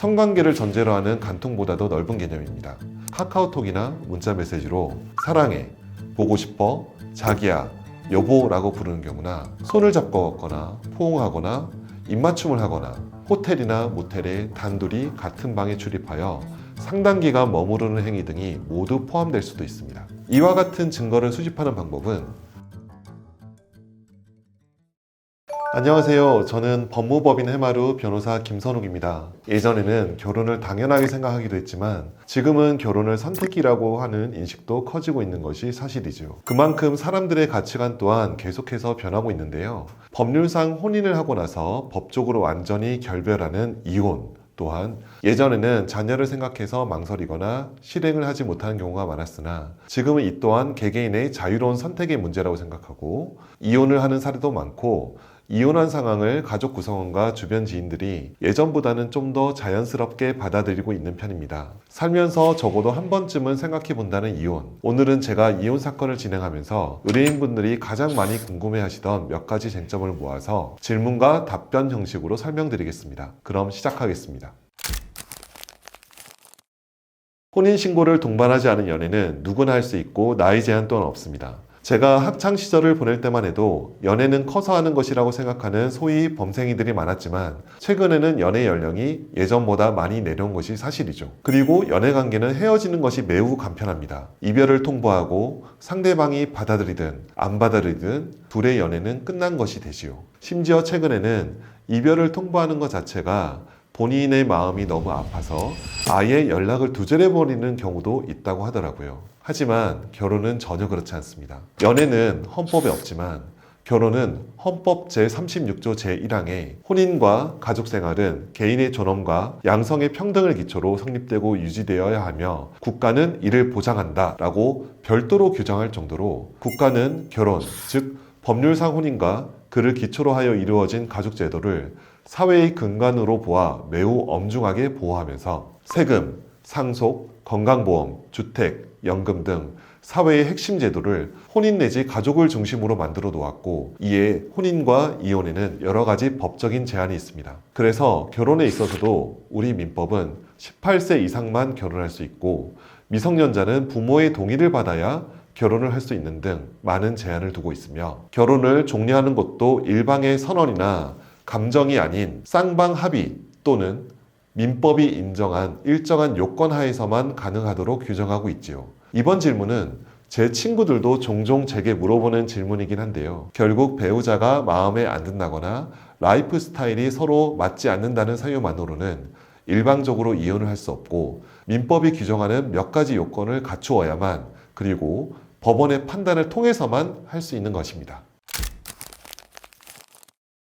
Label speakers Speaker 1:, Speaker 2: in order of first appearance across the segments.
Speaker 1: 성관계를 전제로 하는 간통보다도 넓은 개념입니다. 카카오톡이나 문자 메시지로 사랑해, 보고 싶어, 자기야, 여보라고 부르는 경우나 손을 잡고 걷거나 포옹하거나 입맞춤을 하거나 호텔이나 모텔에 단둘이 같은 방에 출입하여 상당 기간 머무르는 행위 등이 모두 포함될 수도 있습니다. 이와 같은 증거를 수집하는 방법은 안녕하세요. 저는 법무법인 해마루 변호사 김선욱입니다. 예전에는 결혼을 당연하게 생각하기도 했지만 지금은 결혼을 선택이라고 하는 인식도 커지고 있는 것이 사실이죠. 그만큼 사람들의 가치관 또한 계속해서 변하고 있는데요. 법률상 혼인을 하고 나서 법적으로 완전히 결별하는 이혼, 또한 예전에는 자녀를 생각해서 망설이거나 실행을 하지 못하는 경우가 많았으나 지금은 이 또한 개개인의 자유로운 선택의 문제라고 생각하고 이혼을 하는 사례도 많고 이혼한 상황을 가족 구성원과 주변 지인들이 예전보다는 좀 더 자연스럽게 받아들이고 있는 편입니다. 살면서 적어도 한 번쯤은 생각해 본다는 이혼. 오늘은 제가 이혼 사건을 진행하면서 의뢰인분들이 가장 많이 궁금해 하시던 몇 가지 쟁점을 모아서 질문과 답변 형식으로 설명드리겠습니다. 그럼 시작하겠습니다. 혼인신고를 동반하지 않은 연애는 누구나 할 수 있고 나이 제한 또한 없습니다. 제가 학창 시절을 보낼 때만 해도 연애는 커서 하는 것이라고 생각하는 소위 범생이들이 많았지만 최근에는 연애 연령이 예전보다 많이 내려온 것이 사실이죠. 그리고 연애 관계는 헤어지는 것이 매우 간편합니다. 이별을 통보하고 상대방이 받아들이든 안 받아들이든 둘의 연애는 끝난 것이 되지요. 심지어 최근에는 이별을 통보하는 것 자체가 본인의 마음이 너무 아파서 아예 연락을 두절해버리는 경우도 있다고 하더라고요. 하지만 결혼은 전혀 그렇지 않습니다. 연애는 헌법에 없지만 결혼은 헌법 제36조 제1항에 혼인과 가족 생활은 개인의 존엄과 양성의 평등을 기초로 성립되고 유지되어야 하며 국가는 이를 보장한다 라고 별도로 규정할 정도로 국가는 결혼, 즉 법률상 혼인과 그를 기초로 하여 이루어진 가족 제도를 사회의 근간으로 보아 매우 엄중하게 보호하면서 세금, 상속, 건강보험, 주택, 연금 등 사회의 핵심 제도를 혼인 내지 가족을 중심으로 만들어 놓았고 이에 혼인과 이혼에는 여러 가지 법적인 제한이 있습니다. 그래서 결혼에 있어서도 우리 민법은 18세 이상만 결혼할 수 있고 미성년자는 부모의 동의를 받아야 결혼을 할 수 있는 등 많은 제한을 두고 있으며 결혼을 종료하는 것도 일방의 선언이나 감정이 아닌 쌍방 합의 또는 민법이 인정한 일정한 요건 하에서만 가능하도록 규정하고 있지요. 이번 질문은 제 친구들도 종종 제게 물어보는 질문이긴 한데요. 결국 배우자가 마음에 안 든다거나 라이프 스타일이 서로 맞지 않는다는 사유만으로는 일방적으로 이혼을 할 수 없고 민법이 규정하는 몇 가지 요건을 갖추어야만 그리고 법원의 판단을 통해서만 할 수 있는 것입니다.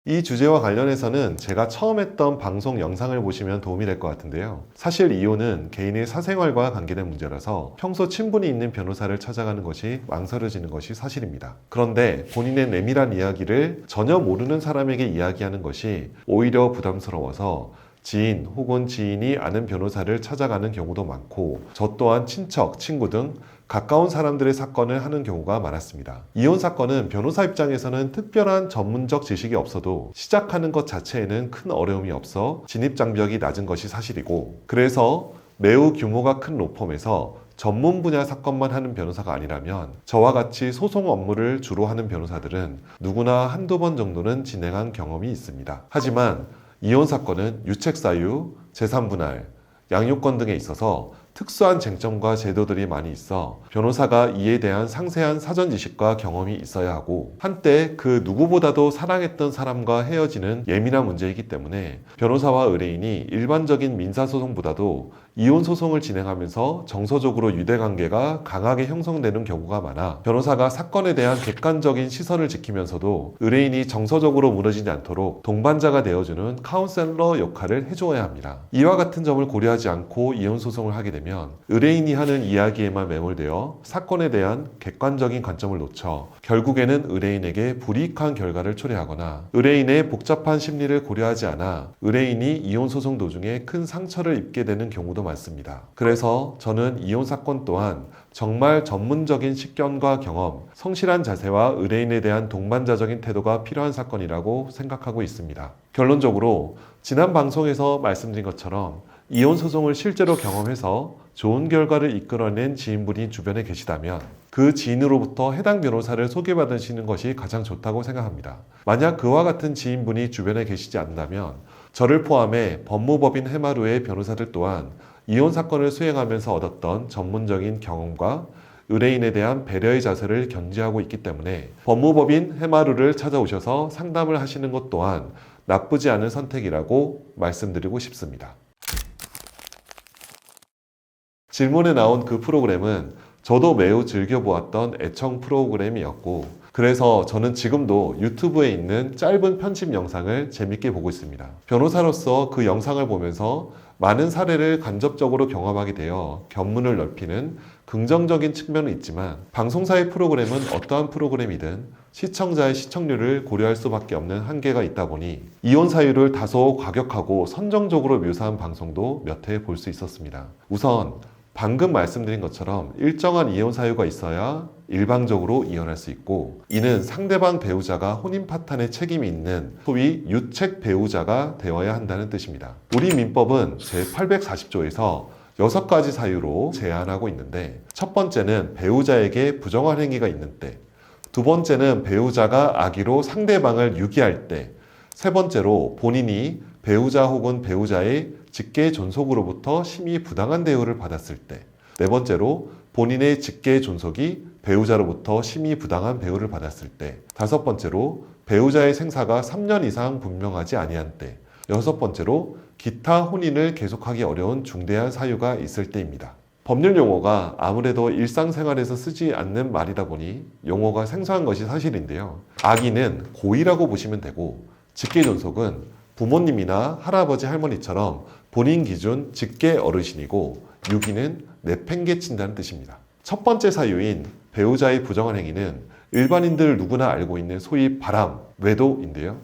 Speaker 1: 이 주제와 관련해서는 제가 처음 했던 방송 영상을 보시면 도움이 될 것 같은데요. 사실 이혼은 개인의 사생활과 관계된 문제라서 평소 친분이 있는 변호사를 찾아가는 것이 망설여지는 것이 사실입니다. 그런데 본인의 내밀한 이야기를 전혀 모르는 사람에게 이야기하는 것이 오히려 부담스러워서 지인 혹은 지인이 아는 변호사를 찾아가는 경우도 많고 저 또한 친척, 친구 등 가까운 사람들의 사건을 하는 경우가 많았습니다. 이혼 사건은 변호사 입장에서는 특별한 전문적 지식이 없어도 시작하는 것 자체에는 큰 어려움이 없어 진입 장벽이 낮은 것이 사실이고 그래서 매우 규모가 큰 로펌에서 전문 분야 사건만 하는 변호사가 아니라면 저와 같이 소송 업무를 주로 하는 변호사들은 누구나 한두 번 정도는 진행한 경험이 있습니다. 하지만 이혼 사건은 유책 사유, 재산 분할, 양육권 등에 있어서 특수한 쟁점과 제도들이 많이 있어 변호사가 이에 대한 상세한 사전 지식과 경험이 있어야 하고 한때 그 누구보다도 사랑했던 사람과 헤어지는 예민한 문제이기 때문에 변호사와 의뢰인이 일반적인 민사소송보다도 이혼 소송을 진행하면서 정서적으로 유대 관계가 강하게 형성되는 경우가 많아 변호사가 사건에 대한 객관적인 시선을 지키면서도 의뢰인이 정서적으로 무너지지 않도록 동반자가 되어주는 카운셀러 역할을 해주어야 합니다. 이와 같은 점을 고려하지 않고 이혼 소송을 하게 되면 의뢰인이 하는 이야기에만 매몰되어 사건에 대한 객관적인 관점을 놓쳐 결국에는 의뢰인에게 불이익한 결과를 초래하거나 의뢰인의 복잡한 심리를 고려하지 않아 의뢰인이 이혼 소송 도중에 큰 상처를 입게 되는 경우도 많습니다. 그래서 저는 이혼 사건 또한 정말 전문적인 식견과 경험, 성실한 자세와 의뢰인에 대한 동반자적인 태도가 필요한 사건이라고 생각하고 있습니다. 결론적으로 지난 방송에서 말씀드린 것처럼 이혼 소송을 실제로 경험해서 좋은 결과를 이끌어낸 지인분이 주변에 계시다면 그 지인으로부터 해당 변호사를 소개받으시는 것이 가장 좋다고 생각합니다. 만약 그와 같은 지인분이 주변에 계시지 않다면 저를 포함해 법무법인 해마루의 변호사들 또한 이혼 사건을 수행하면서 얻었던 전문적인 경험과 의뢰인에 대한 배려의 자세를 견지하고 있기 때문에 법무법인 해마루를 찾아오셔서 상담을 하시는 것 또한 나쁘지 않은 선택이라고 말씀드리고 싶습니다. 질문에 나온 그 프로그램은 저도 매우 즐겨보았던 애청 프로그램이었고 그래서 저는 지금도 유튜브에 있는 짧은 편집 영상을 재밌게 보고 있습니다. 변호사로서 그 영상을 보면서 많은 사례를 간접적으로 경험하게 되어 견문을 넓히는 긍정적인 측면은 있지만 방송사의 프로그램은 어떠한 프로그램이든 시청자의 시청률을 고려할 수밖에 없는 한계가 있다 보니 이혼 사유를 다소 과격하고 선정적으로 묘사한 방송도 몇 회 볼 수 있었습니다. 우선 방금 말씀드린 것처럼 일정한 이혼 사유가 있어야 일방적으로 이혼할 수 있고 이는 상대방 배우자가 혼인 파탄에 책임이 있는 소위 유책 배우자가 되어야 한다는 뜻입니다. 우리 민법은 제840조에서 여섯 가지 사유로 제한하고 있는데 첫 번째는 배우자에게 부정한 행위가 있는 때, 두 번째는 배우자가 악의로 상대방을 유기할 때, 세 번째로 본인이 배우자 혹은 배우자의 직계 존속으로부터 심히 부당한 대우를 받았을 때, 네 번째로 본인의 직계 존속이 배우자로부터 심히 부당한 배우를 받았을 때, 다섯 번째로 배우자의 생사가 3년 이상 분명하지 아니한 때, 여섯 번째로 기타 혼인을 계속하기 어려운 중대한 사유가 있을 때입니다. 법률 용어가 아무래도 일상생활에서 쓰지 않는 말이다 보니 용어가 생소한 것이 사실인데요. 악의는 고의라고 보시면 되고 직계존속은 부모님이나 할아버지 할머니처럼 본인 기준 직계 어르신이고 유기는 내팽개친다는 뜻입니다. 첫 번째 사유인 배우자의 부정한 행위는 일반인들 누구나 알고 있는 소위 바람, 외도인데요.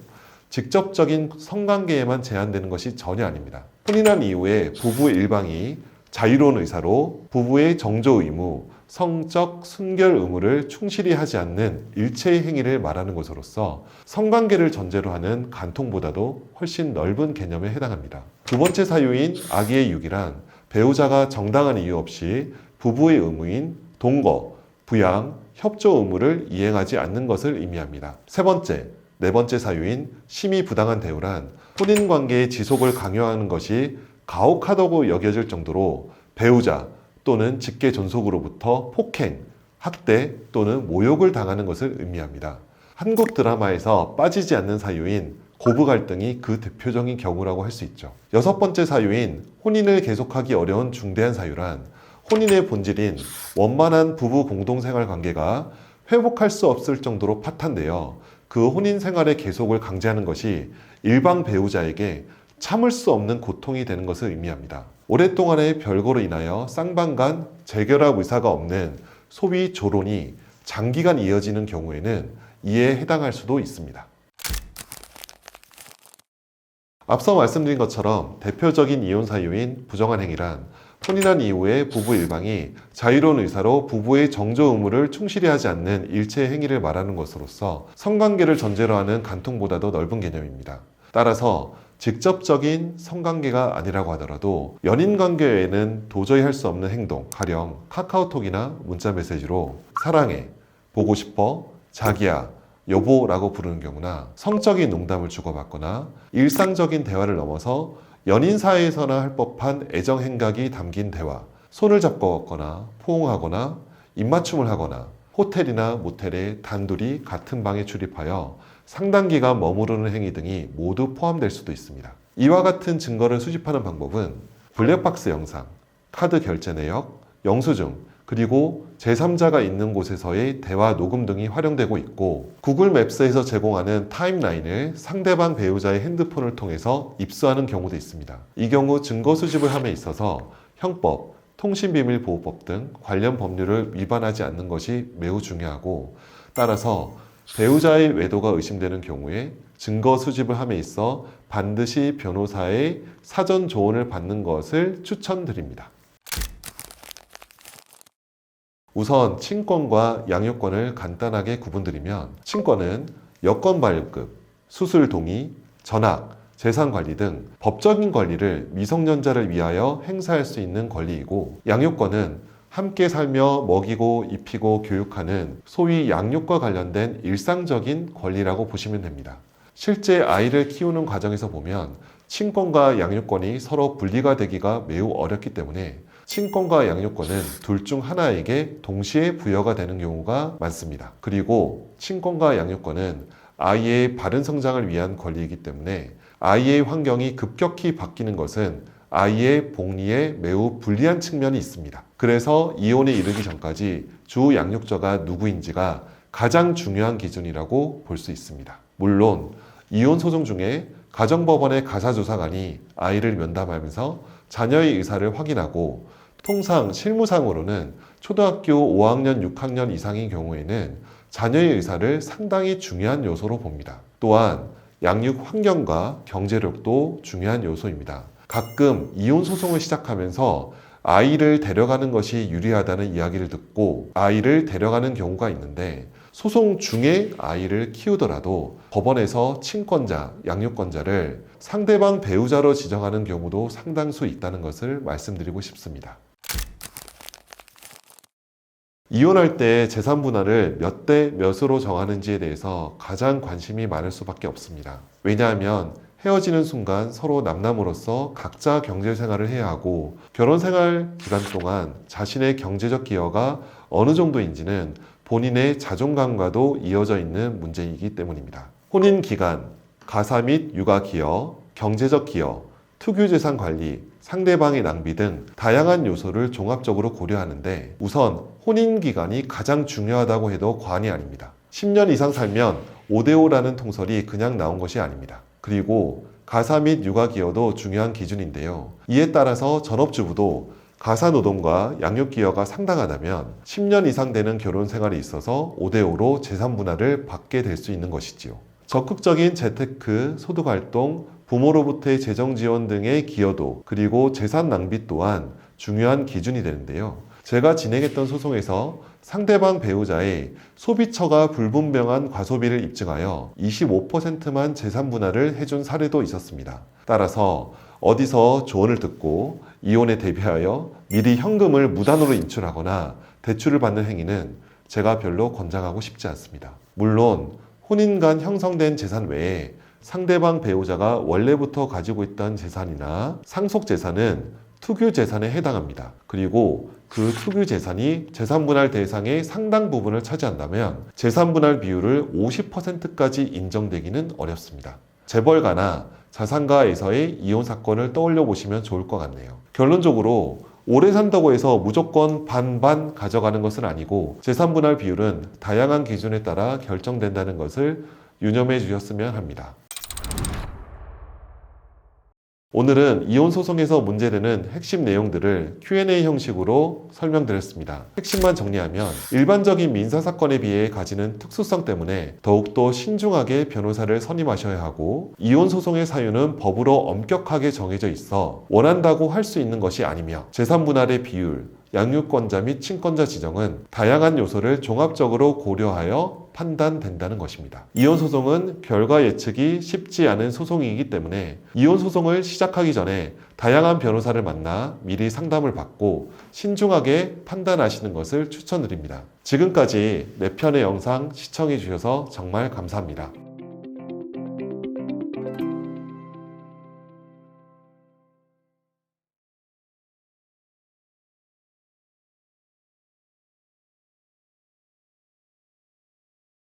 Speaker 1: 직접적인 성관계에만 제한되는 것이 전혀 아닙니다. 혼인한 이후에 부부 일방이 자유로운 의사로 부부의 정조 의무, 성적 순결 의무를 충실히 하지 않는 일체의 행위를 말하는 것으로서 성관계를 전제로 하는 간통보다도 훨씬 넓은 개념에 해당합니다. 두 번째 사유인 아기의 유기란 배우자가 정당한 이유 없이 부부의 의무인 동거, 부양, 협조 의무를 이행하지 않는 것을 의미합니다. 세 번째, 네 번째 사유인 심히 부당한 대우란 혼인 관계의 지속을 강요하는 것이 가혹하다고 여겨질 정도로 배우자 또는 직계 존속으로부터 폭행, 학대 또는 모욕을 당하는 것을 의미합니다. 한국 드라마에서 빠지지 않는 사유인 고부 갈등이 그 대표적인 경우라고 할 수 있죠. 여섯 번째 사유인 혼인을 계속하기 어려운 중대한 사유란 혼인의 본질인 원만한 부부 공동생활 관계가 회복할 수 없을 정도로 파탄되어 그 혼인 생활의 계속을 강제하는 것이 일방 배우자에게 참을 수 없는 고통이 되는 것을 의미합니다. 오랫동안의 별거로 인하여 쌍방간 재결합 의사가 없는 소위 조론이 장기간 이어지는 경우에는 이에 해당할 수도 있습니다. 앞서 말씀드린 것처럼 대표적인 이혼 사유인 부정한 행위란 혼인한 이후에 부부 일방이 자유로운 의사로 부부의 정조 의무를 충실히 하지 않는 일체의 행위를 말하는 것으로서 성관계를 전제로 하는 간통보다도 넓은 개념입니다. 따라서 직접적인 성관계가 아니라고 하더라도 연인 관계 외에는 도저히 할 수 없는 행동, 가령 카카오톡이나 문자 메시지로 사랑해, 보고 싶어, 자기야, 여보라고 부르는 경우나 성적인 농담을 주고받거나 일상적인 대화를 넘어서 연인 사이에서나 할 법한 애정 행각이 담긴 대화, 손을 잡고 걷거나 포옹하거나 입맞춤을 하거나 호텔이나 모텔에 단둘이 같은 방에 출입하여 상당 기간 머무르는 행위 등이 모두 포함될 수도 있습니다. 이와 같은 증거를 수집하는 방법은 블랙박스 영상, 카드 결제 내역, 영수증, 그리고 제3자가 있는 곳에서의 대화 녹음 등이 활용되고 있고 구글 맵스에서 제공하는 타임라인을 상대방 배우자의 핸드폰을 통해서 입수하는 경우도 있습니다. 이 경우 증거 수집을 함에 있어서 형법, 통신비밀보호법 등 관련 법률을 위반하지 않는 것이 매우 중요하고 따라서 배우자의 외도가 의심되는 경우에 증거 수집을 함에 있어 반드시 변호사의 사전 조언을 받는 것을 추천드립니다. 우선 친권과 양육권을 간단하게 구분드리면 친권은 여권 발급급, 수술 동의, 전학, 재산 관리 등 법적인 권리를 미성년자를 위하여 행사할 수 있는 권리이고 양육권은 함께 살며 먹이고 입히고 교육하는 소위 양육과 관련된 일상적인 권리라고 보시면 됩니다. 실제 아이를 키우는 과정에서 보면 친권과 양육권이 서로 분리가 되기가 매우 어렵기 때문에 친권과 양육권은 둘 중 하나에게 동시에 부여가 되는 경우가 많습니다. 그리고 친권과 양육권은 아이의 바른 성장을 위한 권리이기 때문에 아이의 환경이 급격히 바뀌는 것은 아이의 복리에 매우 불리한 측면이 있습니다. 그래서 이혼에 이르기 전까지 주 양육자가 누구인지가 가장 중요한 기준이라고 볼 수 있습니다. 물론 이혼 소송 중에 가정법원의 가사조사관이 아이를 면담하면서 자녀의 의사를 확인하고 통상 실무상으로는 초등학교 5학년, 6학년 이상인 경우에는 자녀의 의사를 상당히 중요한 요소로 봅니다. 또한 양육 환경과 경제력도 중요한 요소입니다. 가끔 이혼 소송을 시작하면서 아이를 데려가는 것이 유리하다는 이야기를 듣고 아이를 데려가는 경우가 있는데 소송 중에 아이를 키우더라도 법원에서 친권자, 양육권자를 상대방 배우자로 지정하는 경우도 상당수 있다는 것을 말씀드리고 싶습니다. 이혼할 때 재산 분할을 몇 대 몇으로 정하는지에 대해서 가장 관심이 많을 수밖에 없습니다. 왜냐하면 헤어지는 순간 서로 남남으로서 각자 경제 생활을 해야 하고 결혼 생활 기간 동안 자신의 경제적 기여가 어느 정도인지는 본인의 자존감과도 이어져 있는 문제이기 때문입니다. 혼인 기간, 가사 및 육아 기여, 경제적 기여, 투교 재산 관리, 상대방의 낭비 등 다양한 요소를 종합적으로 고려하는데 우선 혼인 기간이 가장 중요하다고 해도 과언이 아닙니다. 10년 이상 살면 5대5라는 통설이 그냥 나온 것이 아닙니다. 그리고 가사 및 육아 기여도 중요한 기준인데요. 이에 따라서 전업주부도 가사 노동과 양육 기여가 상당하다면 10년 이상 되는 결혼 생활이 있어서 5대5로 재산 분할을 받게 될 수 있는 것이지요. 적극적인 재테크, 소득 활동, 부모로부터의 재정 지원 등의 기여도 그리고 재산 낭비 또한 중요한 기준이 되는데요. 제가 진행했던 소송에서 상대방 배우자의 소비처가 불분명한 과소비를 입증하여 25%만 재산 분할을 해준 사례도 있었습니다. 따라서 어디서 조언을 듣고 이혼에 대비하여 미리 현금을 무단으로 인출하거나 대출을 받는 행위는 제가 별로 권장하고 싶지 않습니다. 물론 혼인 간 형성된 재산 외에 상대방 배우자가 원래부터 가지고 있던 재산이나 상속 재산은 투규 재산에 해당합니다. 그리고 그 투규 재산이 재산 분할 대상의 상당 부분을 차지한다면 재산 분할 비율을 50%까지 인정되기는 어렵습니다. 재벌가나 자산가에서의 이혼 사건을 떠올려 보시면 좋을 것 같네요. 결론적으로 오래 산다고 해서 무조건 반반 가져가는 것은 아니고 재산 분할 비율은 다양한 기준에 따라 결정된다는 것을 유념해 주셨으면 합니다. 오늘은 이혼 소송에서 문제되는 핵심 내용들을 Q&A 형식으로 설명드렸습니다. 핵심만 정리하면 일반적인 민사 사건에 비해 가지는 특수성 때문에 더욱더 신중하게 변호사를 선임하셔야 하고 이혼 소송의 사유는 법으로 엄격하게 정해져 있어 원한다고 할 수 있는 것이 아니며 재산 분할의 비율, 양육권자 및 친권자 지정은 다양한 요소를 종합적으로 고려하여 판단된다는 것입니다. 이혼 소송은 결과 예측이 쉽지 않은 소송이기 때문에 이혼 소송을 시작하기 전에 다양한 변호사를 만나 미리 상담을 받고 신중하게 판단하시는 것을 추천드립니다. 지금까지 내 편의 영상 시청해 주셔서 정말 감사합니다.